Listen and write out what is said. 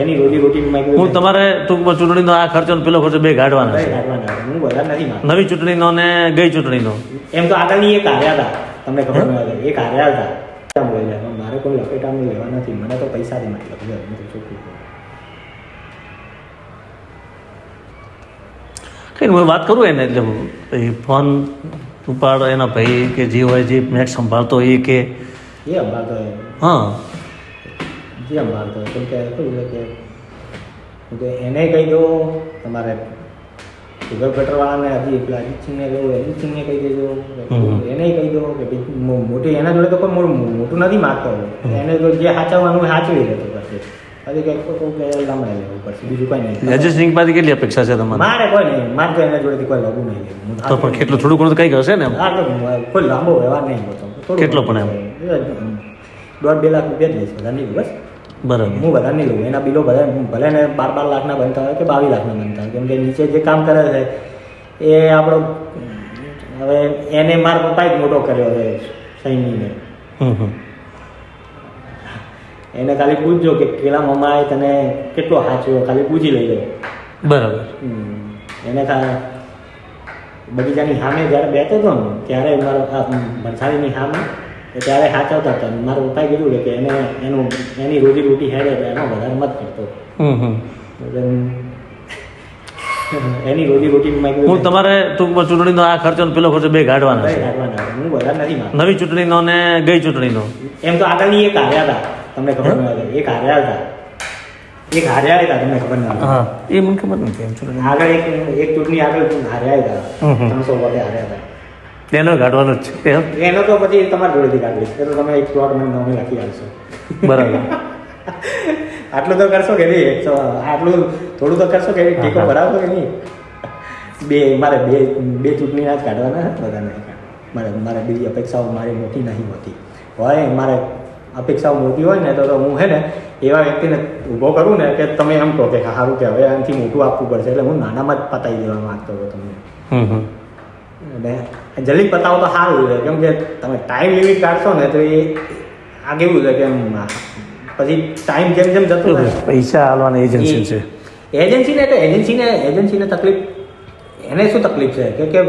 એની રોજી રોટીમાં હું તમારે ટૂંકમાં ચૂંટણીનો આ ખર્ચો ને પેલો ખર્ચો બે કાઢવાનો છે. હું બધા નથી નવી ચૂંટણીનો ને ગઈ ચૂંટણીનો. એમ તો આગળની એક હાર્યા હતા. તમને ખબર ન એક હાર્યા હતા. મારે કોઈ લપેટામાં લેવા નથી. મને તો પૈસાથી મતલબ છે હું. કઈ વાત કરું એને એટલે એ ફોન ઉપાડ એના ભાઈ કે જે હોય જે મેચ સંભાળતો એ કે. એ હા. જે માનતો કેમ કે કેવું છે કે કે એને કહી દો તમારે સુગર કટરવાળાને હજી પેલા અજીતસિંહને કહ્યું અજીતસિંહને કહી દેજો. એને કહી દો કે મોટી એના જોડે તો કોઈ મોટું નથી માગતો. એને તો જે સાચવવાનું સાચવી લેતો પછી. હજી કંઈક તો કહું કે લેવું પડશે બીજું કંઈ નહીં. અજય સિંહ પાસે કેટલી અપેક્ષા છે તમારે? મારે કોઈ નહીં મારે તો એના જોડેથી કોઈ લાગુ નહીં લેવું. તો પણ કેટલું થોડું ઘણું કંઈક હશે ને હા તો કોઈ લાંબો વ્યવહાર નહીં હોતો કેટલો પણ એમ? દોઢ બે લાખ રૂપિયા જ લઈશ બધા નહીં બસ. બરાબર. હું બધા નહીં લઉં. એના બિલો બધા ભલે ને બાર બાર લાખના બનતા હોય કે બાવીસ લાખના બનતા હોય. કેમ કે નીચે જે કામ કરે છે એ આપણો હવે એને મારા પપ્પાએ જ મોટો કર્યો છે સૈનીને એને ખાલી પૂછજો કે પેલા મમ્માએ તને કેટલો સાચવ્યો ખાલી પૂછી લેજો. બરાબર. એને બગીચાની સામે જ્યારે બેઠો હતો ને ત્યારે મારો આ સામે ત્યારે સાચવતા હતા. મારા પપ્પાએ કીધું કે એને એનું એની રોજી રોટી હેડે તો એનો વધારે મત કરતો. એની રોજી રોટી હું તમારે ટૂંકમાં ચૂંટણીનો આ ખર્ચો ને પેલો ખર્ચો બે કાઢવાનો છે. હું વધારે નથી નવી ચૂંટણીનો ને ગઈ ચૂંટણીનો. એમ તો આગળની એક હાર્યા હતા તમને ખબર ન એક હાર્યા હતા. એક હાર્યા હતા તમને ખબર ના હા એ મને ખબર નથી એમ ચૂંટણી આગળ એક એક ચૂંટણી આગળ હાર્યા હતા. ત્રણસો વોટે હાર્યા હતા. એનો કાઢવાનો છે એનો તો પછી તમારી જોડેથી કાઢીશ એ તો તમે એક પ્લોટ મને નવમે રાખી આવશો બરાબર. આટલું તો કરશો કે નહીં? આટલું થોડું તો કરશો કે? ટેકો. ભરાવશો કે નહીં? બે મારે બે બે ચૂંટણીના જ કાઢવાના છે બધા નહીં કાઢ- મારે મારે બીજી અપેક્ષાઓ મારી મોટી નહીં હોતી. હોય મારે અપેક્ષાઓ મોટી હોય ને તો હું હે ને એવા વ્યક્તિને ઊભો કરું ને કે તમે એમ કહો કે સારું કે હવે આનાથી મોટું આપવું પડશે. એટલે હું નાનામાં જ પતાવી દેવા માંગતો હતો તમને. અને જલ્દી પતાવો તો સારું છે. કેમ કે તમે ટાઈમ લિમિટ કાઢશો ને તો એ આ કેવું છે કે પછી ટાઈમ જેમ જેમ જતો પૈસા હાલવાની એજન્સી છે. એજન્સીને તો એજન્સીને એજન્સીને તકલીફ એને શું તકલીફ છે? કે કે